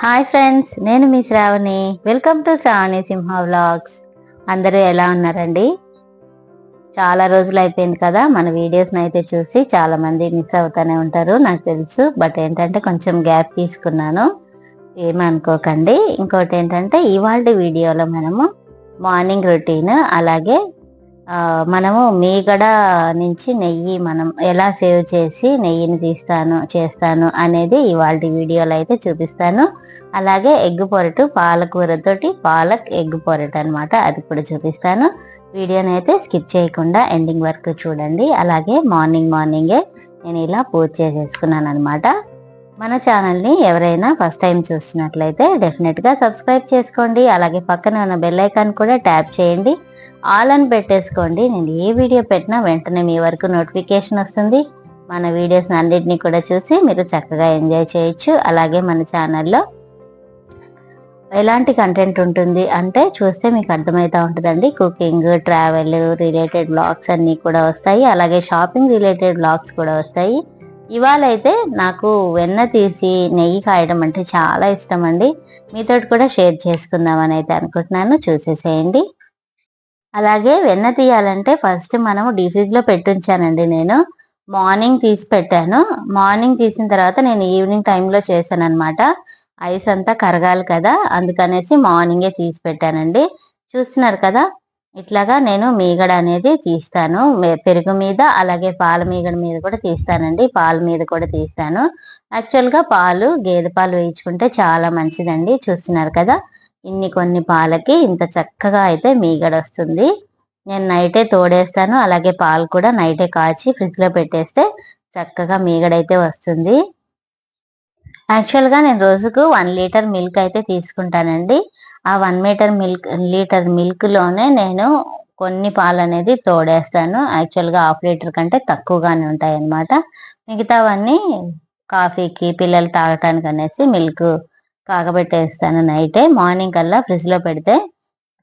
Hi friends నేను మీ Sravani. Welcome to Sravani Simha vlogs అందరూ ఎలా ఉన్నారండి? చాలా రోజులు అయిపోయింది కదా మన వీడియోస్ని అయితే చూసి చాలా మంది మిస్ అవుతూనే ఉంటారు నాకు తెలుసు. బట్ ఏంటంటే కొంచెం గ్యాప్ తీసుకున్నాను. ఏమనుకోకండి ఇంకోటి ఏంటంటే ఇవాళ వీడియోలో మనము మార్నింగ్ రొటీన్ అలాగే మనము మీగడ నుంచి నెయ్యి మనం ఎలా సేవ్ చేసి నెయ్యిని తీస్తాను చేస్తాను అనేది ఇవాళ వీడియోలో అయితే చూపిస్తాను. అలాగే ఎగ్ పొరటు పాలకూరతోటి పాలక్ ఎగ్ పొరటు అనమాట అది కూడా చూపిస్తాను. వీడియోని అయితే స్కిప్ చేయకుండా ఎండింగ్ వరకు చూడండి. అలాగే మార్నింగ్ మార్నింగే నేను ఇలా పూజ చేసేసుకున్నాను అనమాట మన ఛానల్ని ఎవరైనా ఫస్ట్ టైం చూస్తున్నట్లయితే డెఫినెట్గా సబ్స్క్రైబ్ చేసుకోండి. అలాగే పక్కన ఉన్న బెల్ ఐకాన్ కూడా ట్యాప్ చేయండి. ఆల్ అని పెట్టేసుకోండి. నేను ఏ వీడియో పెట్టినా వెంటనే మీ వరకు నోటిఫికేషన్ వస్తుంది. మన వీడియోస్ అన్నింటినీ కూడా చూసి మీరు చక్కగా ఎంజాయ్ చేయొచ్చు. అలాగే మన ఛానల్లో ఎలాంటి కంటెంట్ ఉంటుంది అంటే చూస్తే మీకు అర్థమవుతూ ఉంటుందండి. కుకింగ్ ట్రావెల్ రిలేటెడ్ బ్లాగ్స్ అన్నీ కూడా వస్తాయి. అలాగే షాపింగ్ రిలేటెడ్ బ్లాగ్స్ కూడా వస్తాయి. ఇవాళ అయితే నాకు వెన్న తీసి నెయ్యి కాయడం అంటే చాలా ఇష్టం అండి మీతో కూడా షేర్ చేసుకుందామని అయితే అనుకుంటున్నాను. చూసేసేయండి. అలాగే వెన్న తీయాలంటే ఫస్ట్ మనము డీ పెట్టుంచానండి నేను. మార్నింగ్ తీసి పెట్టాను. మార్నింగ్ తీసిన తర్వాత నేను ఈవినింగ్ టైంలో చేశాను అనమాట ఐస్ అంతా కరగాలి కదా అందుకనేసి మార్నింగే తీసి పెట్టానండి. చూస్తున్నారు కదా ఇట్లాగా నేను మీగడ అనేది తీస్తాను. పెరుగు మీద అలాగే పాల మీగడ మీద కూడా తీస్తానండి. పాల మీద కూడా తీస్తాను. యాక్చువల్గా పాలు గేదె పాలు వేయించుకుంటే చాలా మంచిదండి. చూస్తున్నారు కదా? ఇన్ని కొన్ని పాలకి ఇంత చక్కగా అయితే మీగడ వస్తుంది. నేను నైటే తోడేస్తాను. అలాగే పాలు కూడా నైటే కాచి ఫ్రిడ్జ్లో పెట్టేస్తే చక్కగా మీగడైతే వస్తుంది. యాక్చువల్గా నేను రోజుకు వన్ లీటర్ మిల్క్ అయితే తీసుకుంటానండి. ఆ వన్ మీటర్ మిల్క్ లీటర్ మిల్క్లోనే నేను కొన్ని పాలు అనేది తోడేస్తాను. యాక్చువల్గా హాఫ్ లీటర్ కంటే తక్కువగానే ఉంటాయి అన్నమాట మిగతావన్నీ కాఫీకి పిల్లలు తాగటానికి అనేసి మిల్క్ కాగబెట్టేస్తాను నైటే. మార్నింగ్ కల్లా ఫ్రిడ్జ్లో పెడితే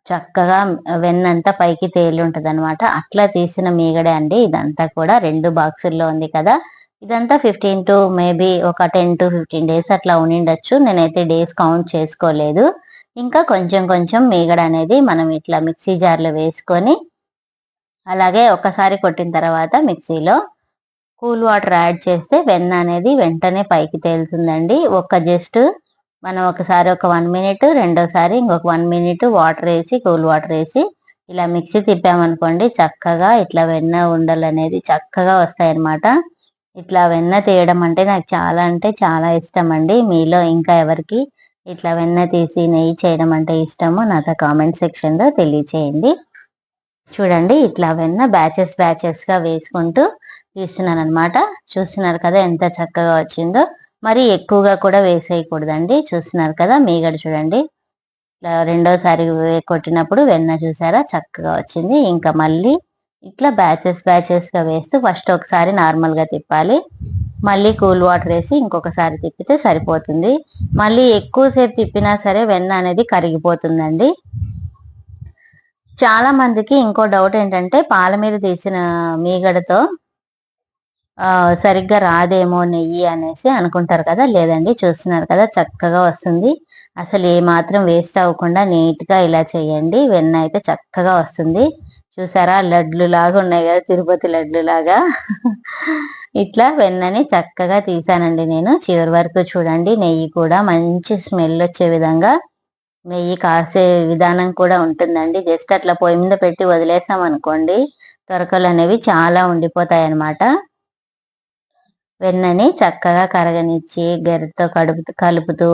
చక్కగా వెన్నంతా పైకి తేలి ఉంటుంది అనమాట అట్లా తీసిన మీగడే అండి. ఇదంతా కూడా రెండు బాక్సుల్లో ఉంది కదా. ఇదంతా ఫిఫ్టీన్ టు మేబీ ఒక టెన్ టు ఫిఫ్టీన్ డేస్ అట్లా ఉండిండొచ్చు. నేనైతే డేస్ కౌంట్ చేసుకోలేదు. ఇంకా కొంచెం కొంచెం మీగడ అనేది మనం ఇట్లా మిక్సీ జార్లో వేసుకొని అలాగే ఒకసారి కొట్టిన తర్వాత మిక్సీలో కూల్ వాటర్ యాడ్ చేస్తే వెన్న అనేది వెంటనే పైకి తేలుతుందండి. ఒక జస్ట్ మనం ఒకసారి ఒక వన్ మినిట్ రెండోసారి ఇంకొక వన్ మినిట్ వాటర్ వేసి కూల్ వాటర్ వేసి ఇలా మిక్సీ తిప్పామనుకోండి చక్కగా ఇట్లా వెన్న ఉండలు అనేది చక్కగా వస్తాయన్నమాట. ఇట్లా వెన్న తీయడం అంటే నాకు చాలా అంటే చాలా ఇష్టం అండి మీలో ఇంకా ఎవరికి ఇట్లా వెన్న తీసి నెయ్యి చేయడం అంటే ఇష్టమో నాతో కామెంట్ సెక్షన్లో తెలియచేయండి. చూడండి ఇట్లా వెన్న బ్యాచెస్ బ్యాచెస్గా వేసుకుంటూ తీస్తున్నాను అనమాట చూస్తున్నారు కదా ఎంత చక్కగా వచ్చిందో. మరి ఎక్కువగా కూడా వేసేయకూడదండి. చూస్తున్నారు కదా మీగడ చూడండి. ఇట్లా రెండోసారి కొట్టినప్పుడు వెన్న చూసారా? చక్కగా వచ్చింది. ఇంకా మళ్ళీ ఇట్లా బ్యాచెస్ బ్యాచెస్గా వేస్తూ ఫస్ట్ ఒకసారి నార్మల్గా తిప్పాలి. మళ్ళీ కూల్ వాటర్ వేసి ఇంకొకసారి తిప్పితే సరిపోతుంది. మళ్ళీ ఎక్కువసేపు తిప్పినా సరే వెన్న అనేది కరిగిపోతుందండి. చాలా మందికి ఇంకో డౌట్ ఏంటంటే పాల మీద తీసిన మీగడతో సరిగ్గా రాదేమో నెయ్యి అనేసి అనుకుంటారు కదా? లేదండి చూస్తున్నారు కదా? చక్కగా వస్తుంది. అసలు ఏ మాత్రం వేస్ట్ అవ్వకుండా నీట్గా ఇలా చేయండి. వెన్న అయితే చక్కగా వస్తుంది. చూసారా? లడ్లు లాగా ఉన్నాయి కదా తిరుపతి లడ్లు లాగా. ఇట్లా వెన్నని చక్కగా తీసానండి నేను. చివరి వరకు చూడండి నెయ్యి కూడా మంచి స్మెల్ వచ్చే విధంగా. నెయ్యి కాసే విధానం కూడా ఉంటుందండి. జస్ట్ అట్లా పొయ్యి మీద పెట్టి వదిలేసాం అనుకోండి తొరకలు అనేవి చాలా ఉండిపోతాయి అన్నమాట వెన్నని చక్కగా కరగనిచ్చి గెరతో కడుపుతూ కలుపుతూ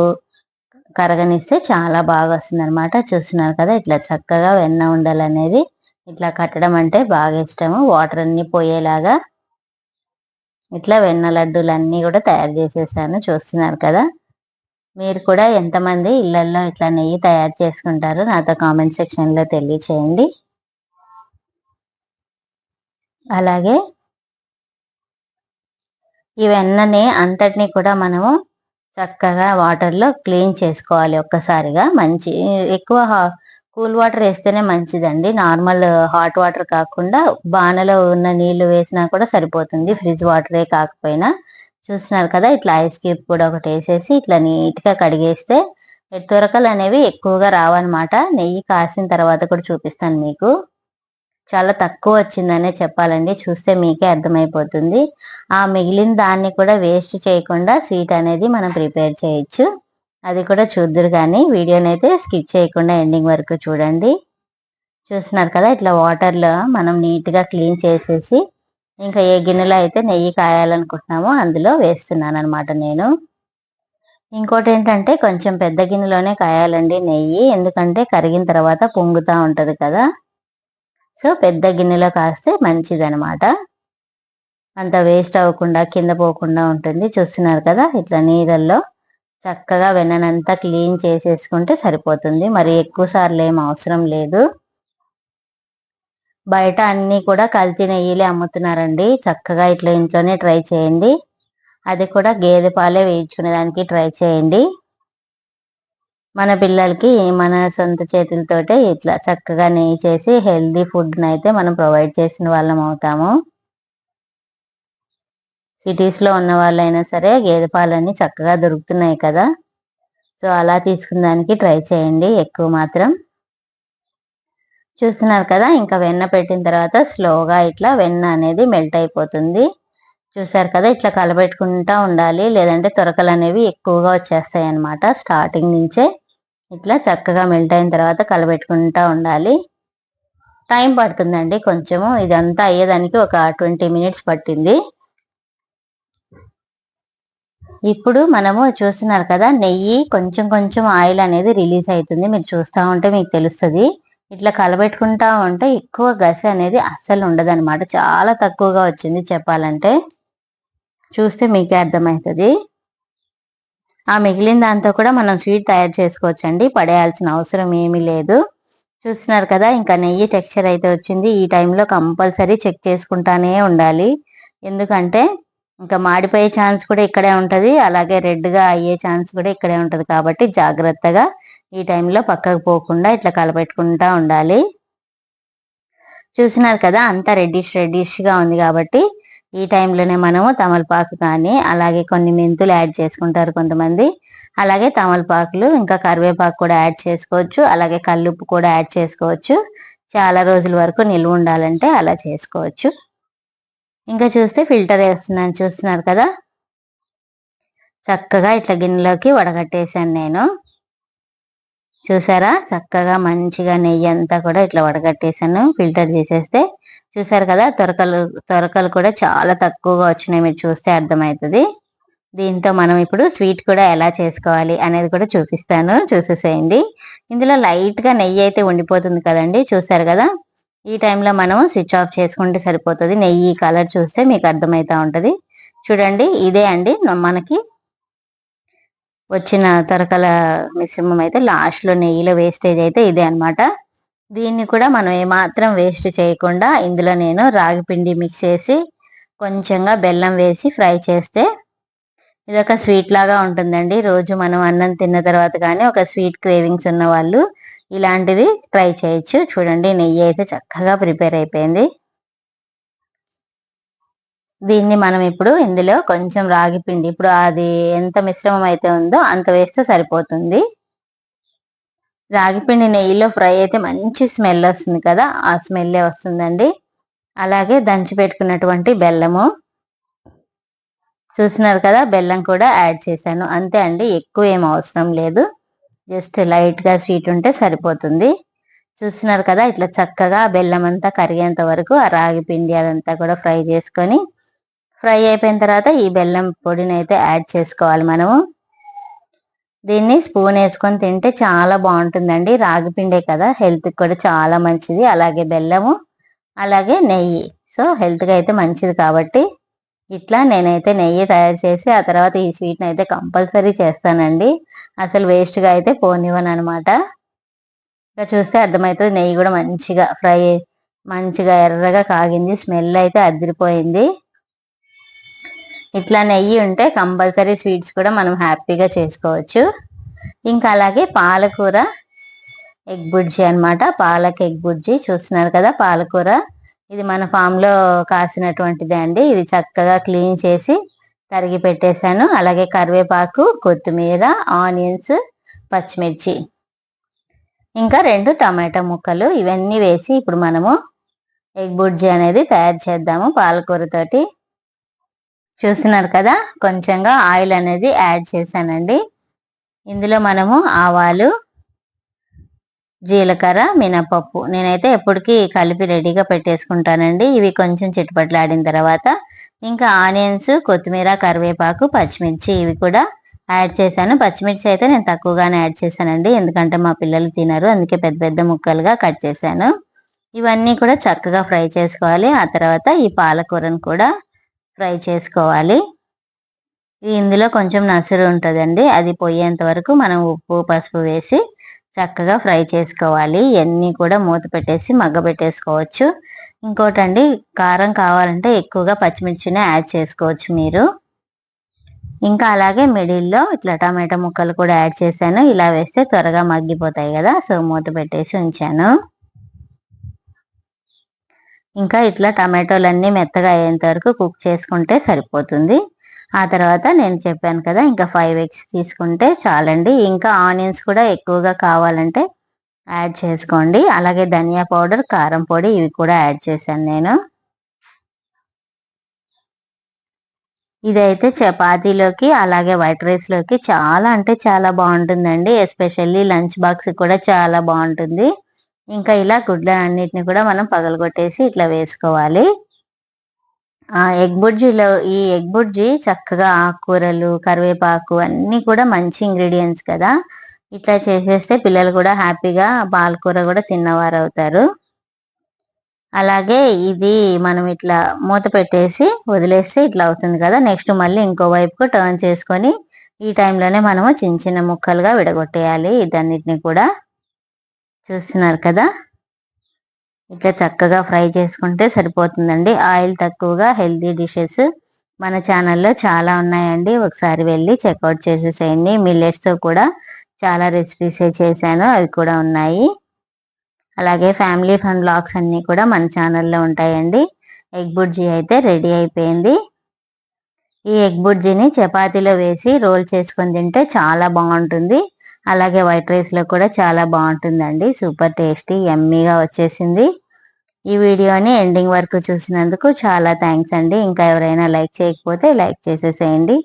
కరగనిస్తే చాలా బాగా వస్తుంది అనమాట చూస్తున్నారు కదా ఇట్లా చక్కగా వెన్న ఉండాలనేది. ఇట్లా కట్టడం అంటే బాగా ఇష్టము. వాటర్ అన్ని పోయేలాగా ఇట్లా వెన్న లడ్డూలన్నీ కూడా తయారు చేసేసాను. చూస్తున్నారు కదా? మీరు కూడా ఎంతమంది ఇళ్ళలో ఇట్లా నెయ్యి తయారు చేసుకుంటారు నాతో కామెంట్ సెక్షన్లో తెలియచేయండి. అలాగే ఈ వెన్నని అంతటిని కూడా మనము చక్కగా వాటర్లో క్లీన్ చేసుకోవాలి ఒక్కసారిగా. మంచి ఎక్కువ కూల్ వాటర్ వేస్తేనే మంచిదండి. నార్మల్ హాట్ వాటర్ కాకుండా బాణలో ఉన్న నీళ్ళు వేసినా కూడా సరిపోతుంది. ఫ్రిడ్జ్ వాటరే కాకపోయినా. చూస్తున్నారు కదా ఇట్లా ఐస్ క్యూబ్ కూడా ఒకటి వేసేసి ఇట్లా నీట్గా కడిగేస్తే తురకలు అనేవి ఎక్కువగా రావన్నమాట. నెయ్యి కాసిన తర్వాత కూడా చూపిస్తాను మీకు. చాలా తక్కువ వచ్చిందనే చెప్పాలండి. చూస్తే మీకే అర్థమైపోతుంది. ఆ మిగిలిన దాన్ని కూడా వేస్ట్ చేయకుండా స్వీట్ అనేది మనం ప్రిపేర్ చేయొచ్చు. అది కూడా చూద్దరు కానీ వీడియోని అయితే స్కిప్ చేయకుండా ఎండింగ్ వరకు చూడండి. చూస్తున్నారు కదా ఇట్లా వాటర్లో మనం నీట్గా క్లీన్ చేసేసి ఇంకా ఏ గిన్నెలో అయితే నెయ్యి కాయాలనుకుంటున్నామో అందులో వేస్తున్నాను అనమాట నేను. ఇంకోటి ఏంటంటే కొంచెం పెద్ద గిన్నెలోనే కాయాలండి నెయ్యి ఎందుకంటే కరిగిన తర్వాత పొంగుతూ ఉంటుంది కదా. సో పెద్ద గిన్నెలో కాస్తే మంచిదనమాట అంత వేస్ట్ అవ్వకుండా కింద పోకుండా ఉంటుంది. చూస్తున్నారు కదా ఇట్లా నీళ్ళల్లో. చక్కగా వెన్ననంతా క్లీన్ చేసేసుకుంటే సరిపోతుంది. మరి ఎక్కువ సార్లు ఏం అవసరం లేదు. బయట అన్నీ కూడా కల్తీ నెయ్యిలే అమ్ముతున్నారండి. చక్కగా ఇట్లా ఇంట్లోనే ట్రై చేయండి. అది కూడా గేదె పాలే వేయించుకునే దానికి ట్రై చేయండి. మన పిల్లలకి మన సొంత చేతులతోటే ఇట్లా చక్కగా నెయ్యి చేసి హెల్దీ ఫుడ్ని అయితే మనం ప్రొవైడ్ చేసిన వాళ్ళం అవుతాము. సిటీస్లో ఉన్న వాళ్ళైనా సరే గేదె పాలన్నీ చక్కగా దొరుకుతున్నాయి కదా. సో అలా తీసుకున్న దానికి ట్రై చేయండి ఎక్కువ మాత్రం. చూస్తున్నారు కదా ఇంకా వెన్న పెట్టిన తర్వాత స్లోగా ఇట్లా వెన్న అనేది మెల్ట్ అయిపోతుంది. చూసారు కదా ఇట్లా కలబెట్టుకుంటా ఉండాలి. లేదంటే తొరకలు అనేవి ఎక్కువగా వచ్చేస్తాయి అన్నమాట. స్టార్టింగ్ నుంచే ఇట్లా చక్కగా మెల్ట్ అయిన తర్వాత కలబెట్టుకుంటా ఉండాలి. టైం పడుతుందండి కొంచెము. ఇదంతా అయ్యేదానికి ఒక ట్వంటీ మినిట్స్ పట్టింది. ఇప్పుడు మనము చూస్తున్నారు కదా నెయ్యి కొంచెం కొంచెం ఆయిల్ అనేది రిలీజ్ అవుతుంది. మీరు చూస్తూ ఉంటే మీకు తెలుస్తుంది. ఇట్లా కలబెట్టుకుంటా ఉంటే ఎక్కువ గస అనేది అస్సలు ఉండదన్నమాట. చాలా తక్కువగా వచ్చింది చెప్పాలంటే. చూస్తే మీకే అర్థమవుతుంది. ఆ మిగిలిన దాంతో కూడా మనం స్వీట్ తయారు చేసుకోవచ్చు అండి పడేయాల్సిన అవసరం ఏమీ లేదు. చూస్తున్నారు కదా ఇంకా నెయ్యి టెక్స్చర్ అయితే వచ్చింది. ఈ టైంలో కంపల్సరీ చెక్ చేసుకుంటానే ఉండాలి. ఎందుకంటే ఇంకా మాడిపోయే ఛాన్స్ కూడా ఇక్కడే ఉంటుంది. అలాగే రెడ్గా అయ్యే ఛాన్స్ కూడా ఇక్కడే ఉంటుంది. కాబట్టి జాగ్రత్తగా ఈ టైంలో పక్కకు పోకుండా ఇట్లా కలపెట్టుకుంటా ఉండాలి. చూసినారు కదా అంతా రెడ్డిష్ రెడ్డిష్గా ఉంది కాబట్టి ఈ టైంలోనే మనము తమలపాకు కానీ అలాగే కొన్ని మెంతులు యాడ్ చేసుకుంటారు కొంతమంది. అలాగే తమలపాకులు ఇంకా కరివేపాకు కూడా యాడ్ చేసుకోవచ్చు. అలాగే కల్లుప్పు కూడా యాడ్ చేసుకోవచ్చు. చాలా రోజుల వరకు నిల్వ ఉండాలంటే అలా చేసుకోవచ్చు. ఇంకా చూస్తే ఫిల్టర్ వేస్తున్నాను చూస్తున్నారు కదా? చక్కగా ఇట్లా గిన్నెలోకి వడగట్టేసాను నేను. చూసారా? చక్కగా మంచిగా నెయ్యి అంతా కూడా ఇట్లా వడగట్టేసాను ఫిల్టర్ చేసేస్తే. చూసారు కదా? తొరకలు తొరకలు కూడా చాలా తక్కువగా వచ్చినాయి మీరు చూస్తే అర్థమవుతుంది. దీంతో మనం ఇప్పుడు స్వీట్ కూడా ఎలా చేసుకోవాలి అనేది కూడా చూపిస్తాను చూసేసేయండి. ఇందులో లైట్గా నెయ్యి అయితే ఉండిపోతుంది కదండి చూసారు కదా? ఈ టైంలో మనం స్విచ్ ఆఫ్ చేసుకుంటే సరిపోతుంది. నెయ్యి కలర్ చూస్తే మీకు అర్థమవుతూ ఉంటుంది. చూడండి ఇదే అండి. మనకి వచ్చిన తరకల మిశ్రమం అయితే లాస్ట్లో నెయ్యిలో వేస్టేజ్ అయితే ఇదే అనమాట దీన్ని కూడా మనం ఏమాత్రం వేస్ట్ చేయకుండా ఇందులో నేను రాగి పిండి మిక్స్ చేసి కొంచెంగా బెల్లం వేసి ఫ్రై చేస్తే ఇదొక స్వీట్ లాగా ఉంటుందండి. రోజు మనం అన్నం తిన్న తర్వాత కానీ ఒక స్వీట్ క్రేవింగ్స్ ఉన్న వాళ్ళు ఇలాంటిది ట్రై చేయొచ్చు. చూడండి నెయ్యి అయితే చక్కగా ప్రిపేర్ అయిపోయింది. దీన్ని మనం ఇప్పుడు ఇందులో కొంచెం రాగి పిండి ఇప్పుడు అది ఎంత మిశ్రమం అయితే ఉందో అంత వేస్తే సరిపోతుంది. రాగిపిండి నెయ్యిలో ఫ్రై అయితే మంచి స్మెల్ వస్తుంది కదా ఆ స్మెల్లే వస్తుందండి. అలాగే దంచి పెట్టుకున్నటువంటి బెల్లము. చూస్తున్నారు కదా బెల్లం కూడా యాడ్ చేశాను. అంతే అండి ఎక్కువ ఏం అవసరం లేదు. జస్ట్ లైట్గా స్వీట్ ఉంటే సరిపోతుంది. చూస్తున్నారు కదా ఇట్లా చక్కగా బెల్లం అంతా కరిగేంత వరకు ఆ రాగి పిండి అదంతా కూడా ఫ్రై చేసుకొని ఫ్రై అయిపోయిన తర్వాత ఈ బెల్లం పొడిని అయితే యాడ్ చేసుకోవాలి మనము. దీన్ని స్పూన్ వేసుకొని తింటే చాలా బాగుంటుందండి. రాగి పిండే కదా హెల్త్కి కూడా చాలా మంచిది. అలాగే బెల్లము అలాగే నెయ్యి. సో హెల్త్గా అయితే మంచిది కాబట్టి ఇట్లా నేనైతే నెయ్యి తయారు చేసి ఆ తర్వాత ఈ స్వీట్ని అయితే కంపల్సరీ చేస్తానండి. అసలు వేస్ట్గా అయితే పోనివ్వను అనమాట ఇంకా చూస్తే అర్థమవుతుంది నెయ్యి కూడా మంచిగా ఫ్రై మంచిగా ఎర్రగా కాగింది స్మెల్ అయితే అదిరిపోయింది. ఇట్లా నెయ్యి ఉంటే కంపల్సరీ స్వీట్స్ కూడా మనం హ్యాపీగా చేసుకోవచ్చు. ఇంకా అలాగే పాలకూర ఎగ్ బుడ్జి అనమాట. పాలక్ ఎగ్ బుడ్జి చూస్తున్నారు కదా పాలకూర. ఇది మన ఫామ్లో కాసినటువంటిదే అండి. ఇది చక్కగా క్లీన్ చేసి తరిగి పెట్టేశాను. అలాగే కరివేపాకు కొత్తిమీర ఆనియన్స్ పచ్చిమిర్చి. ఇంకా రెండు టమాటా ముక్కలు ఇవన్నీ వేసి ఇప్పుడు మనము ఎగ్ బుర్జీ అనేది తయారు చేద్దాము. పాలకూరతోటి చూస్తున్నారు కదా కొంచెంగా ఆయిల్ అనేది యాడ్ చేశానండి. ఇందులో మనము ఆవాలు జీలకర్ర మినపప్పు. నేనైతే ఎప్పటికీ కలిపి రెడీగా పెట్టేసుకుంటానండి. ఇవి కొంచెం చిట్టుపట్లాడిన తర్వాత ఇంకా ఆనియన్స్ కొత్తిమీర కరివేపాకు పచ్చిమిర్చి ఇవి కూడా యాడ్ చేశాను. పచ్చిమిర్చి అయితే నేను తక్కువగానే యాడ్ చేశానండి. ఎందుకంటే మా పిల్లలు తినరు. అందుకే పెద్ద పెద్ద ముక్కలుగా కట్ చేశాను. ఇవన్నీ కూడా చక్కగా ఫ్రై చేసుకోవాలి. ఆ తర్వాత ఈ పాలకూరను కూడా ఫ్రై చేసుకోవాలి. ఇందులో కొంచెం నసురు ఉంటుందండి. అది పోయేంత వరకు మనం ఉప్పు పసుపు వేసి చక్కగా ఫ్రై చేసుకోవాలి. ఇవన్నీ కూడా మూత పెట్టేసి మగ్గబెట్టేసుకోవచ్చు ఇంకోటండి కారం కావాలంటే ఎక్కువగా పచ్చిమిర్చిని యాడ్ చేసుకోవచ్చు మీరు. ఇంకా అలాగే మిడిల్లో ఇట్లా టమాటా ముక్కలు కూడా యాడ్ చేశాను. ఇలా వేస్తే త్వరగా మగ్గిపోతాయి కదా సో మూత పెట్టేసి ఉంచాను. ఇంకా ఇట్లా టమాటోలన్నీ మెత్తగా అయ్యేంత వరకు కుక్ చేసుకుంటే సరిపోతుంది. ఆ తర్వాత నేను చెప్పాను కదా ఇంకా ఫైవ్ ఎగ్స్ తీసుకుంటే చాలండి. ఇంకా ఆనియన్స్ కూడా ఎక్కువగా కావాలంటే యాడ్ చేసుకోండి. అలాగే ధనియా పౌడర్ కారం పొడి ఇవి కూడా యాడ్ చేశాను నేను. ఇదైతే చపాతీలోకి అలాగే వైట్ రైస్లోకి చాలా అంటే చాలా బాగుంటుందండి. ఎస్పెషల్లీ లంచ్ బాక్స్ కూడా చాలా బాగుంటుంది. ఇంకా ఇలా గుడ్ల అన్నిటిని కూడా మనం పగలగొట్టేసి ఇట్లా వేసుకోవాలి. ఆ ఎగ్ బుర్జీలో ఈ ఎగ్ బుర్జీ చక్కగా ఆకుకూరలు కరివేపాకు అన్ని కూడా మంచి ఇంగ్రీడియంట్స్ కదా. ఇట్లా చేసేస్తే పిల్లలు కూడా హ్యాపీగా పాలకూర కూడా తిన్నవారు అవుతారు. అలాగే ఇది మనం ఇట్లా మూత పెట్టేసి వదిలేస్తే ఇట్లా అవుతుంది కదా. నెక్స్ట్ మళ్ళీ ఇంకో వైపుకు టర్న్ చేసుకొని ఈ టైంలోనే మనము చిన్న చిన్న ముక్కలుగా విడగొట్టేయాలి ఇదన్నిటిని కూడా. చూస్తున్నారు కదా? ఇట్లా చక్కగా ఫ్రై చేసుకుంటే సరిపోతుందండి. ఆయిల్ తక్కువగా హెల్తీ డిషెస్ మన ఛానల్లో చాలా ఉన్నాయండి. ఒకసారి వెళ్ళి చెక్అవుట్ చేసేసేయండి. మిల్లెట్స్తో కూడా చాలా రెసిపీస్ చేశాను. అవి కూడా ఉన్నాయి. అలాగే ఫ్యామిలీ ఫండ్ బ్లాగ్స్ అన్నీ కూడా మన ఛానల్లో ఉంటాయండి. ఎగ్ బుర్జీ అయితే రెడీ అయిపోయింది. ఈ ఎగ్ బుర్జీని చపాతీలో వేసి రోల్ చేసుకొని తింటే చాలా బాగుంటుంది. అలాగే వైట్ రైస్లో కూడా చాలా బాగుంటుందండి. సూపర్ టేస్టీ ఎమ్మీగా వచ్చేసింది. ఈ వీడియోని ఎండింగ్ వరకు చూసినందుకు చాలా థ్యాంక్స్ అండి. ఇంకా ఎవరైనా లైక్ చేయకపోతే లైక్ చేసేసేయండి.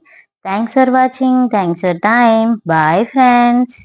Thanks for watching thanks for time bye friends